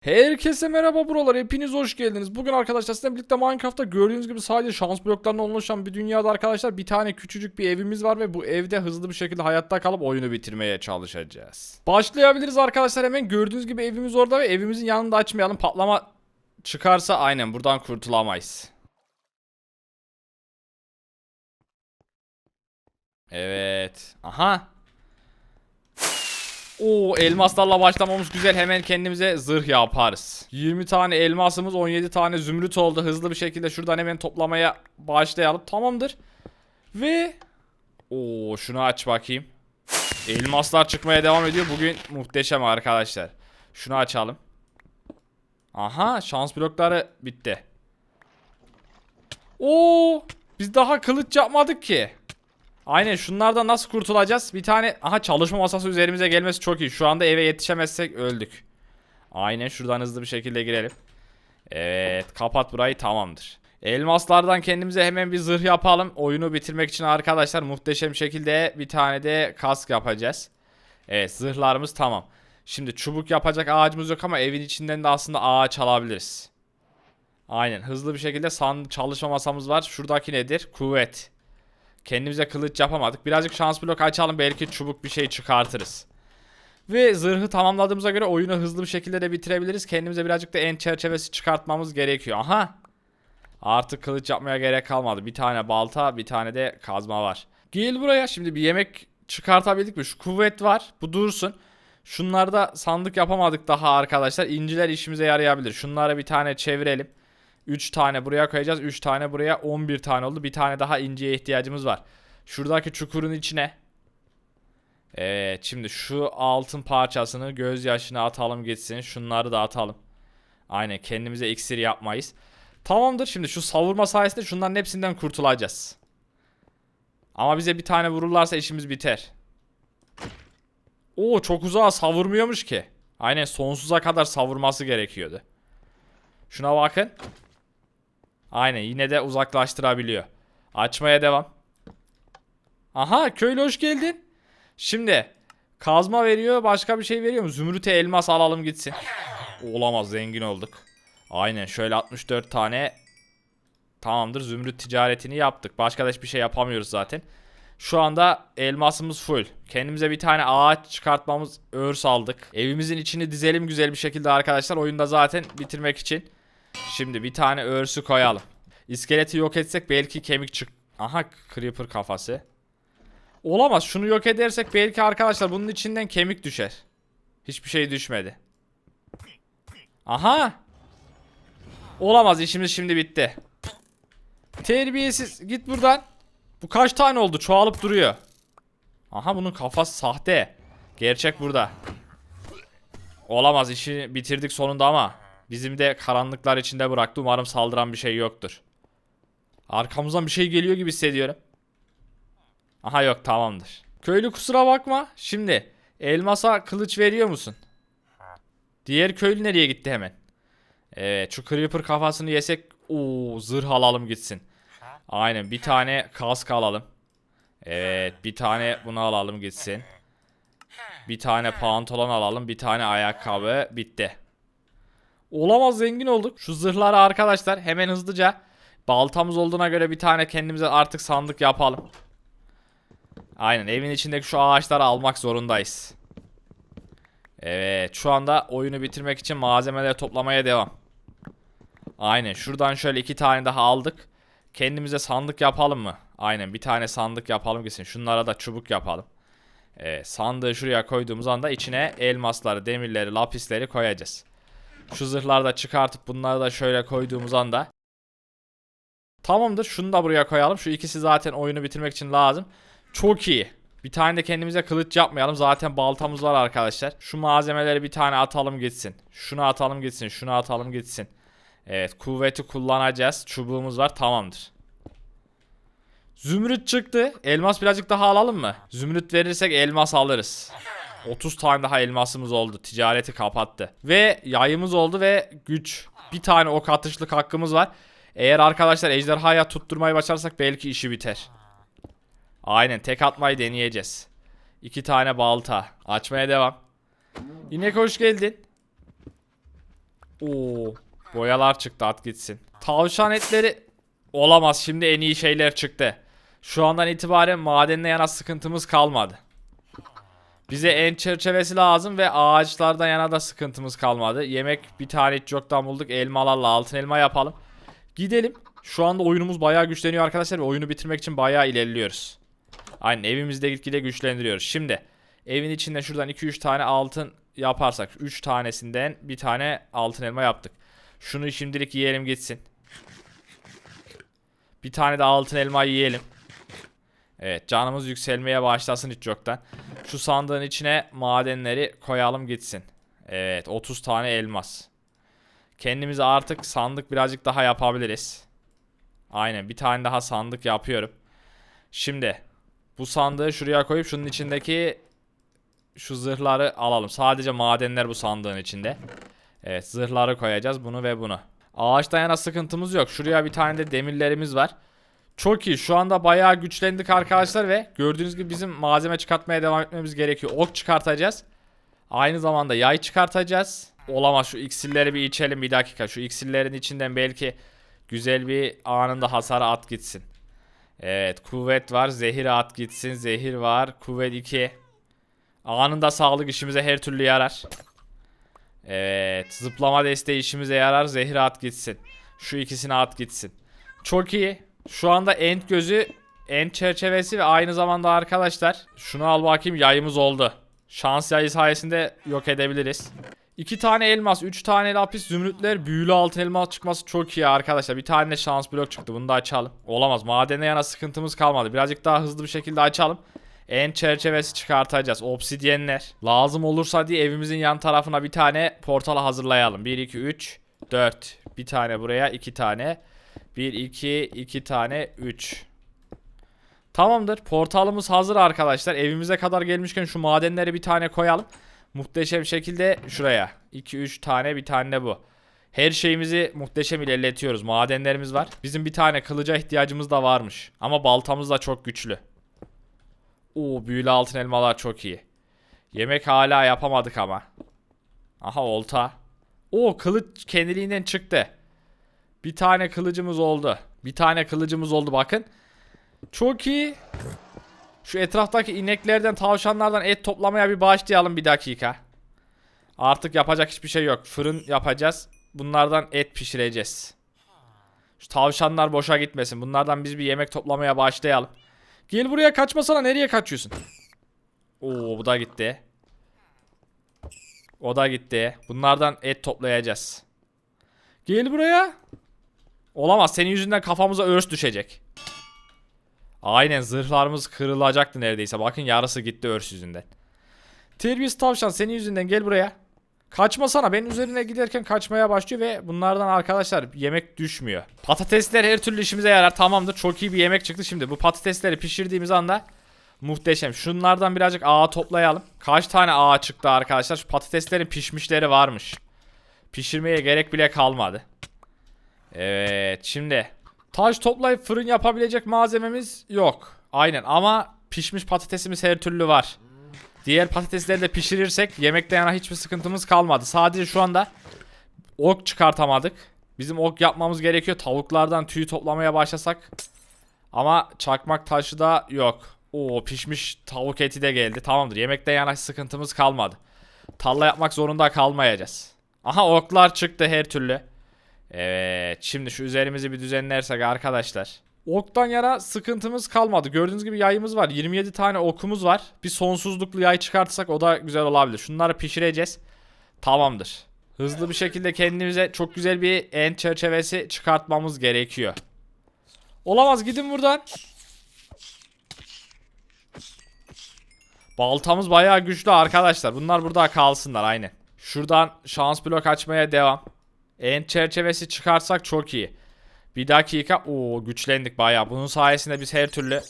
Herkese merhaba buralar hepiniz hoş geldiniz. Bugün arkadaşlar sizinle birlikte Minecraft'ta gördüğünüz gibi sadece şans bloklarından oluşan bir dünyada arkadaşlar bir tane küçücük bir evimiz var ve bu evde hızlı bir şekilde hayatta kalıp oyunu bitirmeye çalışacağız. Başlayabiliriz arkadaşlar hemen gördüğünüz gibi evimiz orada ve evimizin yanında açmayalım patlama çıkarsa aynen buradan kurtulamayız. Evet. Aha. Oo elmaslarla başlamamız güzel. Hemen kendimize zırh yaparız. 20 tane elmasımız 17 tane zümrüt oldu. Hızlı bir şekilde şuradan hemen toplamaya başlayalım. Tamamdır. Ve Oo şunu aç bakayım. Elmaslar çıkmaya devam ediyor. Bugün muhteşem arkadaşlar. Şunu açalım. Aha şans blokları bitti. Oo biz daha kılıç yapmadık ki. Aynen şunlardan nasıl kurtulacağız? Bir tane aha çalışma masası üzerimize gelmesi çok iyi. Şu anda eve yetişemezsek öldük. Aynen şuradan hızlı bir şekilde girelim. Evet kapat burayı tamamdır. Elmaslardan kendimize hemen bir zırh yapalım. Oyunu bitirmek için arkadaşlar muhteşem şekilde bir tane de kask yapacağız. Evet zırhlarımız tamam. Şimdi çubuk yapacak ağacımız yok ama evin içinden de aslında ağaç alabiliriz. Aynen hızlı bir şekilde san çalışma masamız var. Şuradaki nedir? Kuvvet. Kendimize kılıç yapamadık. Birazcık şans blok açalım belki çubuk bir şey çıkartırız. Ve zırhı tamamladığımıza göre oyunu hızlı bir şekilde de bitirebiliriz. Kendimize birazcık da en çerçevesi çıkartmamız gerekiyor. Aha. Artık kılıç yapmaya gerek kalmadı. Bir tane balta, bir tane de kazma var. Gel buraya. Şimdi bir yemek çıkartabildik mi? Şu kuvvet var. Bu dursun. Şunlarda sandık yapamadık daha arkadaşlar. İnciler işimize yarayabilir. Şunlara bir tane çevirelim. 3 tane buraya koyacağız. 3 tane buraya 11 tane oldu. Bir tane daha inciye ihtiyacımız var. Şuradaki çukurun içine. Evet şimdi şu altın parçasını gözyaşına atalım gitsin. Şunları da atalım. Aynen kendimize iksir yapmayız. Tamamdır şimdi şu savurma sayesinde şunların hepsinden kurtulacağız. Ama bize bir tane vururlarsa işimiz biter. Oo çok uzağa savurmuyormuş ki. Aynen sonsuza kadar savurması gerekiyordu. Şuna bakın. Aynen yine de uzaklaştırabiliyor. Açmaya devam. Aha köylü hoş geldin. Şimdi kazma veriyor başka bir şey veriyor mu? Zümrüte elmas alalım gitsin. Olamaz zengin olduk. Aynen şöyle 64 tane tamamdır zümrüt ticaretini yaptık. Başka da hiçbir şey yapamıyoruz zaten. Şu anda elmasımız full. Kendimize bir tane ağaç çıkartmamız örs aldık. Evimizin içini dizelim güzel bir şekilde arkadaşlar. Oyunda zaten bitirmek için. Şimdi bir tane örsü koyalım. İskeleti yok etsek belki kemik çık... Aha creeper kafası. Olamaz şunu yok edersek belki arkadaşlar bunun içinden kemik düşer. Hiçbir şey düşmedi. Aha. Olamaz işimiz şimdi bitti. Terbiyesiz git buradan. Bu kaç tane oldu çoğalıp duruyor. Aha bunun kafası sahte. Gerçek burada. Olamaz işi bitirdik sonunda ama bizim de karanlıklar içinde bıraktı. Umarım saldıran bir şey yoktur. Arkamızdan bir şey geliyor gibi hissediyorum. Aha yok tamamdır. Köylü kusura bakma. Şimdi elmasa kılıç veriyor musun? Diğer köylü nereye gitti hemen? Evet şu creeper kafasını yesek Oo zırh alalım gitsin. Aynen bir tane kask alalım. Evet bir tane bunu alalım gitsin. Bir tane pantolon alalım. Bir tane ayakkabı. Bitti. Olamaz zengin olduk. Şu zırhları arkadaşlar hemen hızlıca baltamız olduğuna göre bir tane kendimize artık sandık yapalım. Aynen evin içindeki şu ağaçları almak zorundayız. Evet şu anda oyunu bitirmek için malzemeleri toplamaya devam. Aynen şuradan şöyle iki tane daha aldık. Kendimize sandık yapalım mı? Aynen bir tane sandık yapalım gitsin. Şunlara da çubuk yapalım. Evet, sandığı şuraya koyduğumuz anda içine elmasları, demirleri, lapisleri koyacağız. Şu zırhları da çıkartıp bunları da şöyle koyduğumuz anda Tamamdır. Şunu da buraya koyalım. Şu ikisi zaten oyunu bitirmek için lazım. Çok iyi. Bir tane de kendimize kılıç yapmayalım. Zaten baltamız var arkadaşlar. Şu malzemeleri bir tane atalım gitsin. Şunu atalım gitsin. Şunu atalım gitsin. Evet kuvveti kullanacağız. Çubuğumuz var. Tamamdır. Zümrüt çıktı. Elmas birazcık daha alalım mı? Zümrüt verirsek elmas alırız. 30 tane daha elmasımız oldu. Ticareti kapattı. Ve yayımız oldu ve güç. Bir tane ok atışlık hakkımız var. Eğer arkadaşlar ejderhaya tutturmayı başarırsak belki işi biter. Aynen tek atmayı deneyeceğiz. İki tane balta. Açmaya devam. İnek hoş geldin. Oo, boyalar çıktı at gitsin. Tavşan etleri olamaz. Şimdi en iyi şeyler çıktı. Şu andan itibaren madenle yana sıkıntımız kalmadı. Bize en çerçevesi lazım ve ağaçlardan yana da sıkıntımız kalmadı. Yemek bir tane hiç yoktan bulduk. Elmalarla altın elma yapalım. Gidelim. Şu anda oyunumuz bayağı güçleniyor arkadaşlar ve oyunu bitirmek için bayağı ilerliyoruz. Aynen evimizde gitgide güçlendiriyoruz. Şimdi evin içinde şuradan 2-3 tane altın yaparsak 3 tanesinden bir tane altın elma yaptık. Şunu şimdilik yiyelim gitsin. Bir tane de altın elma yiyelim. Evet canımız yükselmeye başlasın hiç yoktan. Şu sandığın içine madenleri koyalım gitsin. Evet 30 tane elmas. Kendimize artık sandık birazcık daha yapabiliriz. Aynen bir tane daha sandık yapıyorum. Şimdi bu sandığı şuraya koyup şunun içindeki şu zırhları alalım. Sadece madenler bu sandığın içinde. Evet zırhları koyacağız bunu ve bunu. Ağaçtan yana sıkıntımız yok. Şuraya bir tane de demirlerimiz var. Çok iyi. Şu anda bayağı güçlendik arkadaşlar ve gördüğünüz gibi bizim malzeme çıkartmaya devam etmemiz gerekiyor. Ok çıkartacağız. Aynı zamanda yay çıkartacağız. Olamaz şu iksirleri bir içelim bir dakika. Şu iksirlerin içinden belki güzel bir anında hasar at gitsin. Evet kuvvet var. Zehir at gitsin. Zehir var. Kuvvet 2. Anında sağlık işimize her türlü yarar. Evet zıplama desteği işimize yarar. Zehir at gitsin. Şu ikisini at gitsin. Çok iyi. Şu anda end gözü, end çerçevesi ve aynı zamanda arkadaşlar şunu al bakayım yayımız oldu. Şans yayı sayesinde yok edebiliriz. İki tane elmas, üç tane lapis, zümrütler, büyülü altın elmas çıkması çok iyi arkadaşlar. Bir tane şans blok çıktı. Bunu da açalım. Olamaz. Madene yana sıkıntımız kalmadı. Birazcık daha hızlı bir şekilde açalım. En çerçevesi çıkartacağız. Obsidyenler. Lazım olursa diye evimizin yan tarafına bir tane portal hazırlayalım. 1, 2, 3, 4. Bir tane buraya, iki tane. 1, 2, 2 tane, 3. Tamamdır. Portalımız hazır arkadaşlar. Evimize kadar gelmişken şu madenleri bir tane koyalım. Muhteşem şekilde şuraya. 2, 3 tane bir tane bu. Her şeyimizi muhteşem ilerletiyoruz. Madenlerimiz var. Bizim bir tane kılıca ihtiyacımız da varmış. Ama baltamız da çok güçlü. Oo büyülü altın elmalar çok iyi. Yemek hala yapamadık ama. Aha olta. Oo kılıç kendiliğinden çıktı. Bir tane kılıcımız oldu. Bir tane kılıcımız oldu bakın. Çok iyi. Şu etraftaki ineklerden, tavşanlardan et toplamaya bir başlayalım bir dakika. Artık yapacak hiçbir şey yok. Fırın yapacağız. Bunlardan et pişireceğiz. Şu tavşanlar boşa gitmesin. Bunlardan biz bir yemek toplamaya başlayalım. Gel buraya kaçmasana. Nereye kaçıyorsun? Oo bu da gitti. O da gitti. Bunlardan et toplayacağız. Gel buraya. Olamaz. Senin yüzünden kafamıza örs düşecek. Aynen zırhlarımız kırılacaktı neredeyse. Bakın yarısı gitti örs yüzünden. Terbiyesiz tavşan senin yüzünden gel buraya. Kaçmasana. Benim üzerine giderken kaçmaya başlıyor ve bunlardan arkadaşlar yemek düşmüyor. Patatesler her türlü işimize yarar. Tamamdır. Çok iyi bir yemek çıktı şimdi. Bu patatesleri pişirdiğimiz anda muhteşem. Şunlardan birazcık ağa toplayalım. Kaç tane ağa çıktı arkadaşlar? Şu patateslerin pişmişleri varmış. Pişirmeye gerek bile kalmadı. Evet şimdi taş toplayıp fırın yapabilecek malzememiz yok. Aynen ama pişmiş patatesimiz her türlü var. Diğer patatesleri de pişirirsek yemekte yana hiçbir sıkıntımız kalmadı. Sadece şu anda ok çıkartamadık. Bizim ok yapmamız gerekiyor. Tavuklardan tüy toplamaya başlasak. Ama çakmak taşı da yok. Oo pişmiş tavuk eti de geldi. Tamamdır. Yemekte yana sıkıntımız kalmadı. Tarla yapmak zorunda kalmayacağız. Aha oklar çıktı her türlü. Evet şimdi şu üzerimizi bir düzenlersek arkadaşlar. Oktan yana sıkıntımız kalmadı. Gördüğünüz gibi yayımız var. 27 tane okumuz var. Bir sonsuzluklu yay çıkartsak o da güzel olabilir. Şunları pişireceğiz. Tamamdır. Hızlı bir şekilde kendimize çok güzel bir end çerçevesi çıkartmamız gerekiyor. Olamaz gidin buradan. Baltamız bayağı güçlü arkadaşlar. Bunlar burada kalsınlar aynen. Şuradan şans blok açmaya devam. End çerçevesi çıkarsak çok iyi. Bir dakika. Oo güçlendik bayağı. Bunun sayesinde biz her türlü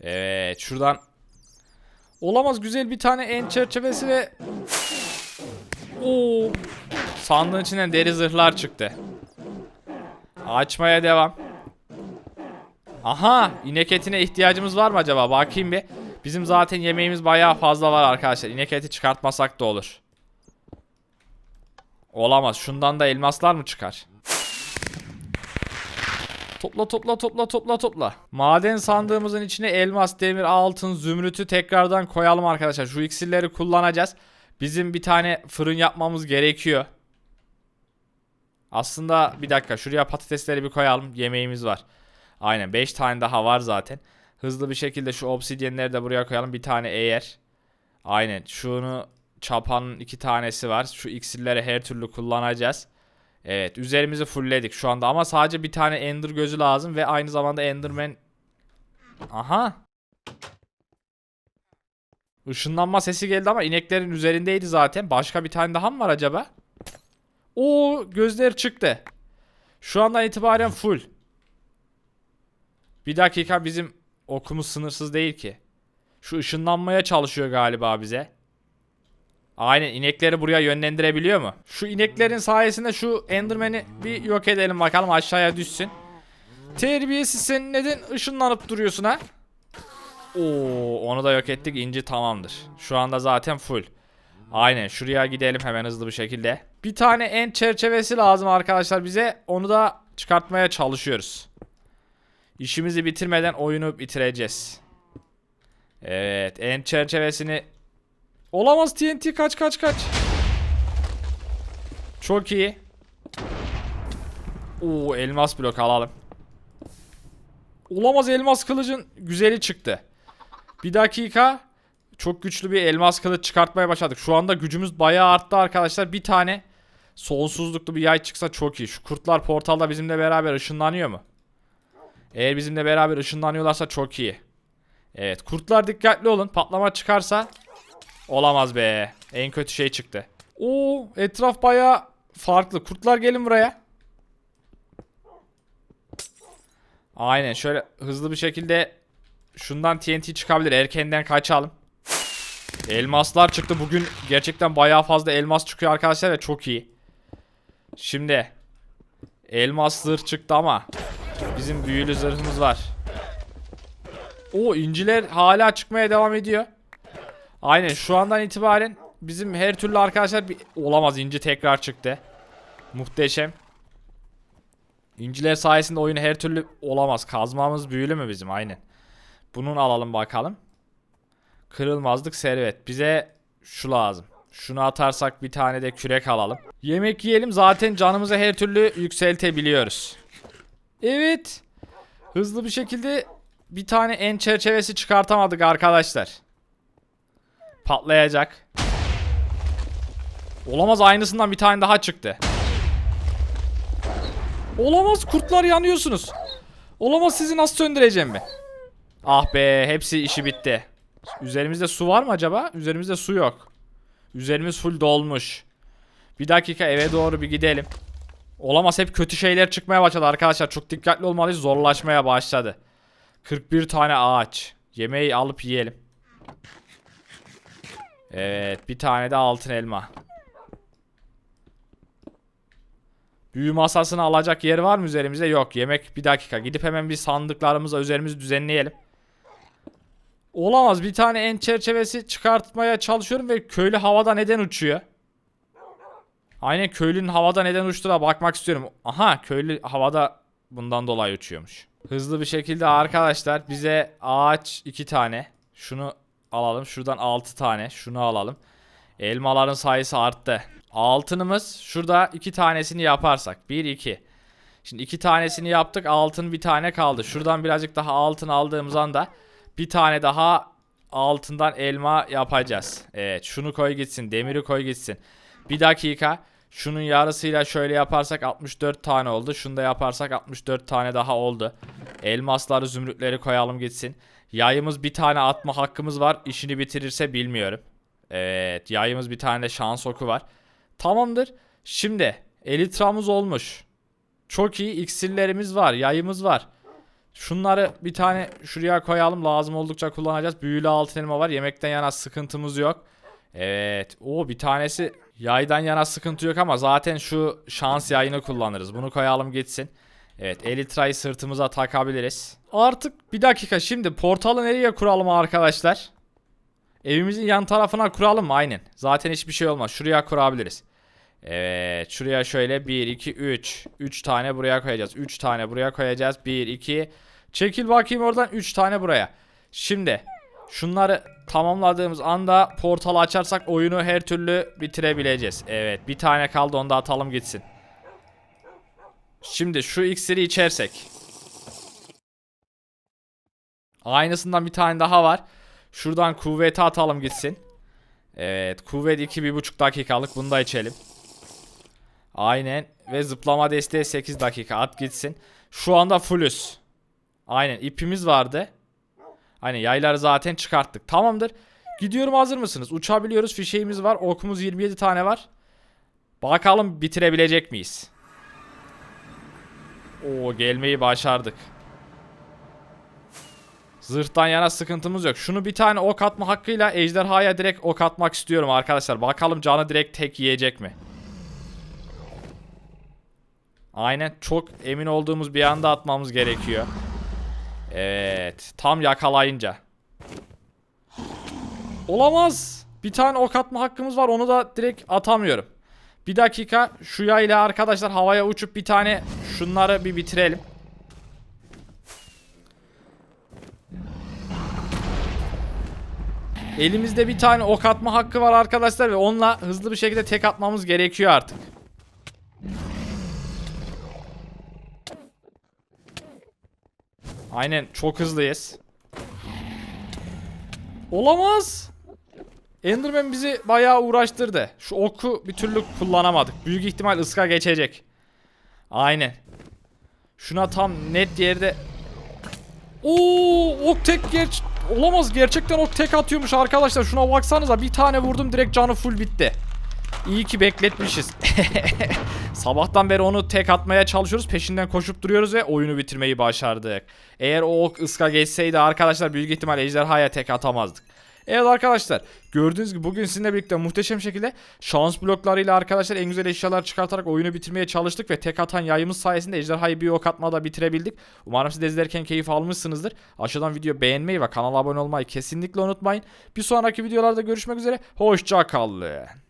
Evet şuradan Olamaz güzel bir tane end çerçevesi ve Oo Sandığın içinden deri zırhlar çıktı. Açmaya devam. Aha inek etine ihtiyacımız var mı acaba? Bakayım bir. Bizim zaten yemeğimiz bayağı fazla var arkadaşlar. İnek eti çıkartmasak da olur. Olamaz. Şundan da elmaslar mı çıkar? Topla topla topla topla topla. Maden sandığımızın içine elmas, demir, altın, zümrütü tekrardan koyalım arkadaşlar. Şu iksirleri kullanacağız. Bizim bir tane fırın yapmamız gerekiyor. Aslında bir dakika şuraya patatesleri bir koyalım. Yemeğimiz var. Aynen 5 tane daha var zaten. Hızlı bir şekilde şu obsidyenleri de buraya koyalım. Bir tane eğer. Aynen şunu çapanın iki tanesi var. Şu iksirleri her türlü kullanacağız. Evet üzerimizi fullledik şu anda ama sadece bir tane ender gözü lazım ve aynı zamanda enderman Aha. Işınlanma sesi geldi ama ineklerin üzerindeydi zaten. Başka bir tane daha mı var acaba? Oo gözler çıktı. Şu andan itibaren full. Bir dakika bizim okumuz sınırsız değil ki. Şu ışınlanmaya çalışıyor galiba bize. Aynen inekleri buraya yönlendirebiliyor mu? Şu ineklerin sayesinde şu Enderman'i bir yok edelim bakalım aşağıya düşsün. Terbiyesiz sen neden ışınlanıp duruyorsun ha? Oo, onu da yok ettik inci tamamdır. Şu anda zaten full. Aynen şuraya gidelim hemen hızlı bir şekilde. Bir tane en çerçevesi lazım arkadaşlar bize. Onu da çıkartmaya çalışıyoruz. İşimizi bitirmeden oyunu bitireceğiz. Evet en çerçevesini Olamaz TNT kaç kaç kaç. Çok iyi. Oo elmas blok alalım. Olamaz elmas kılıcın güzeli çıktı. Bir dakika. Çok güçlü bir elmas kılıç çıkartmaya başladık. Şu anda gücümüz bayağı arttı arkadaşlar. Bir tane sonsuzluklu bir yay çıksa çok iyi. Şu kurtlar portalda bizimle beraber ışınlanıyor mu? Eğer bizimle beraber ışınlanıyorlarsa çok iyi. Evet kurtlar dikkatli olun. Patlama çıkarsa Olamaz be. En kötü şey çıktı. Oo, etraf baya farklı. Kurtlar gelin buraya. Aynen şöyle hızlı bir şekilde şundan TNT çıkabilir. Erkenden kaçalım. Elmaslar çıktı. Bugün gerçekten baya fazla elmas çıkıyor arkadaşlar ve çok iyi. Şimdi elmas zırh çıktı ama bizim büyülü zırhımız var. O inciler hala çıkmaya devam ediyor. Aynen şu andan itibaren bizim her türlü arkadaşlar bir... olamaz inci tekrar çıktı. Muhteşem. İnciler sayesinde oyun her türlü olamaz. Kazmamız büyülü mü bizim? Aynen. Bunun alalım bakalım. Kırılmazlık servet. Bize şu lazım. Şunu atarsak bir tane de kürek alalım. Yemek yiyelim zaten canımızı her türlü yükseltebiliyoruz. Evet. Hızlı bir şekilde bir tane en çerçevesi çıkartamadık arkadaşlar. Patlayacak. Olamaz aynısından bir tane daha çıktı. Olamaz kurtlar yanıyorsunuz. Olamaz sizi nasıl söndüreceğim ben? Ah be hepsi işi bitti. Üzerimizde su var mı acaba? Üzerimizde su yok. Üzerimiz full dolmuş. Bir dakika eve doğru bir gidelim. Olamaz hep kötü şeyler çıkmaya başladı arkadaşlar. Çok dikkatli olmalıyız zorlaşmaya başladı. 41 tane ağaç. Yemeği alıp yiyelim. Evet bir tane de altın elma. Büyü masasını alacak yer var mı üzerimizde? Yok. Yemek bir dakika. Gidip hemen bir sandıklarımıza üzerimizi düzenleyelim. Olamaz. Bir tane en çerçevesi çıkartmaya çalışıyorum ve köylü havada neden uçuyor? Aynen köylünün havada neden uçtuğuna bakmak istiyorum. Aha köylü havada bundan dolayı uçuyormuş. Hızlı bir şekilde arkadaşlar bize ağaç iki tane. Şunu alalım. Şuradan 6 tane. Şunu alalım. Elmaların sayısı arttı. Altınımız şurada iki tanesini yaparsak. 1 2. Şimdi iki tanesini yaptık. Altın bir tane kaldı. Şuradan birazcık daha altın aldığımız anda bir tane daha altından elma yapacağız. Evet şunu koy gitsin. Demiri koy gitsin. Bir dakika. Şunun yarısıyla şöyle yaparsak 64 tane oldu. Şunu da yaparsak 64 tane daha oldu. Elmasları, zümrütleri koyalım gitsin. Yayımız bir tane atma hakkımız var. İşini bitirirse bilmiyorum. Evet yayımız bir tane de şans oku var. Tamamdır. Şimdi elitramız olmuş. Çok iyi iksirlerimiz var. Yayımız var. Şunları bir tane şuraya koyalım. Lazım oldukça kullanacağız. Büyülü altın elma var. Yemekten yana sıkıntımız yok. Evet. O bir tanesi yaydan yana sıkıntı yok ama zaten şu şans yayını kullanırız. Bunu koyalım gitsin. Evet Elytra'yı sırtımıza takabiliriz. Artık bir dakika şimdi portalı nereye kuralım arkadaşlar? Evimizin yan tarafına kuralım mı? Aynen. Zaten hiçbir şey olmaz. Şuraya kurabiliriz. Evet. Şuraya şöyle 1, 2, 3. 3 tane buraya koyacağız. 3 tane buraya koyacağız. 1, 2. Çekil bakayım oradan 3 tane buraya. Şimdi şunları tamamladığımız anda portalı açarsak oyunu her türlü bitirebileceğiz. Evet. Bir tane kaldı onu da atalım gitsin. Şimdi şu iksiri içersek. Aynısından bir tane daha var. Şuradan kuvveti atalım gitsin. Evet kuvvet 2-1,5 dakikalık bunu da içelim. Aynen ve zıplama desteği 8 dakika at gitsin. Şu anda fullüz. Aynen ipimiz vardı. Aynen yayları zaten çıkarttık. Tamamdır. Gidiyorum hazır mısınız? Uçabiliyoruz fişeğimiz var. Okumuz 27 tane var. Bakalım bitirebilecek miyiz? Oo gelmeyi başardık. Zırhtan yana sıkıntımız yok. Şunu bir tane ok atma hakkıyla ejderhaya direkt ok atmak istiyorum arkadaşlar. Bakalım canı direkt tek yiyecek mi? Aynen çok emin olduğumuz bir anda atmamız gerekiyor. Evet. Tam yakalayınca. Olamaz. Bir tane ok atma hakkımız var. Onu da direkt atamıyorum. Bir dakika. Şu yayla arkadaşlar havaya uçup bir tane şunları bir bitirelim. Elimizde bir tane ok atma hakkı var arkadaşlar ve onunla hızlı bir şekilde tek atmamız gerekiyor artık. Aynen çok hızlıyız. Olamaz. Enderman bizi bayağı uğraştırdı. Şu oku bir türlü kullanamadık. Büyük ihtimal ıska geçecek. Aynen. Şuna tam net yerde Oo, ok tek geç olamaz gerçekten ok tek atıyormuş arkadaşlar. Şuna baksanıza bir tane vurdum direkt canı full bitti. İyi ki bekletmişiz. Sabahtan beri onu tek atmaya çalışıyoruz. Peşinden koşup duruyoruz ve oyunu bitirmeyi başardık. Eğer o ok ıska geçseydi arkadaşlar büyük ihtimal ejderhaya tek atamazdık. Evet arkadaşlar gördüğünüz gibi bugün sizinle birlikte muhteşem şekilde şans bloklarıyla arkadaşlar en güzel eşyalar çıkartarak oyunu bitirmeye çalıştık ve tek atan yayımız sayesinde ejderhayı bir ok atmada bitirebildik. Umarım siz de izlerken keyif almışsınızdır. Aşağıdan video beğenmeyi ve kanala abone olmayı kesinlikle unutmayın. Bir sonraki videolarda görüşmek üzere. Hoşça kalın.